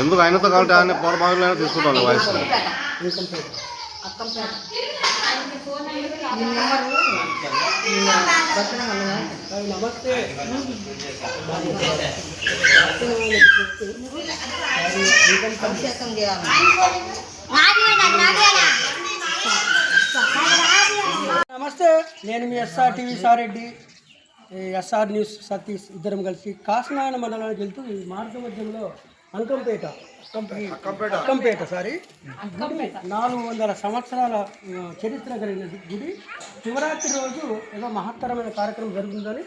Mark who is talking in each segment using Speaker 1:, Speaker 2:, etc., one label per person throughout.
Speaker 1: ఎందుకు ఆయనతో కాబట్టి ఆయన పవర్ బాగులైనా తీసుకుంటాను వాయిస్
Speaker 2: నమస్తే నేను మీ ఎస్ఆర్ టీవీ సారెడ్డి. ఎస్ఆర్ న్యూస్ సతీష్ ఇద్దరం కలిసి కాకినాడ మండలానికి వెళ్తూ ఈ మార్గ మధ్యంలో అంకంపేట. అక్కంపేట సారీ గుడి నాలుగు వందల సంవత్సరాల చరిత్ర కలిగిన గుడి. శివరాత్రి రోజు ఏదో మహత్తరమైన కార్యక్రమం జరుగుతుందని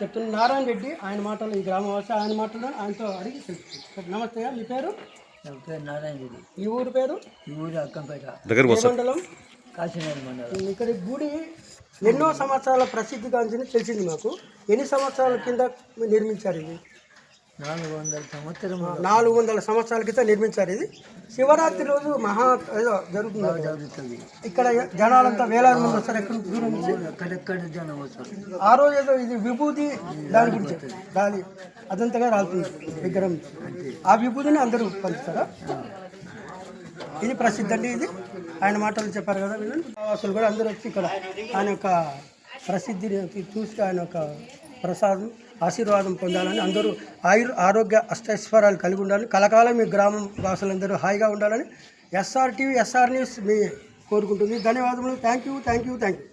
Speaker 2: చెప్తున్న నారాయణ రెడ్డి ఆయన మాటలు ఈ గ్రామవాసి ఆయన మాటలు ఆయనతో అడిగి తెలుసుకుంటాం. నమస్తే మీ పేరు?
Speaker 3: పేరు నారాయణ రెడ్డి.
Speaker 2: ఈ ఊరు పేరు?
Speaker 3: ఈ ఊరు అక్కంపేట
Speaker 2: మండలం?
Speaker 3: కాశీనగర్ మండలం.
Speaker 2: ఇక్కడ గుడి ఎన్నో సంవత్సరాల ప్రసిద్ధిగాంచింది తెలిసింది మాకు. ఎన్ని సంవత్సరాల కింద నిర్మించారు ఇది?
Speaker 3: నాలుగు వందల సంవత్సరం.
Speaker 2: నాలుగు వందల సంవత్సరాల క్రితం నిర్మించారు ఇది. శివరాత్రి రోజు మహా ఏదో జరుగుతుంది?
Speaker 3: జరుగుతుంది.
Speaker 2: ఇక్కడ జనాలంతా వేలాది మంది వస్తారు ఎక్కడ దూరం నుంచి?
Speaker 3: ఎక్కడెక్కడ జనం వస్తారు?
Speaker 2: ఆ రోజు ఏదో ఇది విభూతి దాని గురించి దాని అదంతగా రాలుతుంది విగ్రహం. ఆ విభూతిని అందరూ పంచుతారా? ఇది ప్రసిద్ధి అండి ఇది. ఆయన మాటలు చెప్పారు కదా వినండి వాసులు కూడా అందరూ వచ్చి ఇక్కడ ఆయన యొక్క ప్రసిద్ధిని చూసి ఆయన యొక్క ప్రసాదం ఆశీర్వాదం పొందాలని అందరూ ఆయుర్ ఆరోగ్య అష్టైశ్వర్యాలు కలిగి ఉండాలని కలకాలం మీ గ్రామం వాసులందరూ హాయిగా ఉండాలని ఎస్ఆర్ టీవీ ఎస్ఆర్ న్యూస్ మీ కోరుకుంటుంది. ధన్యవాదములు. Thank you thank you thank you.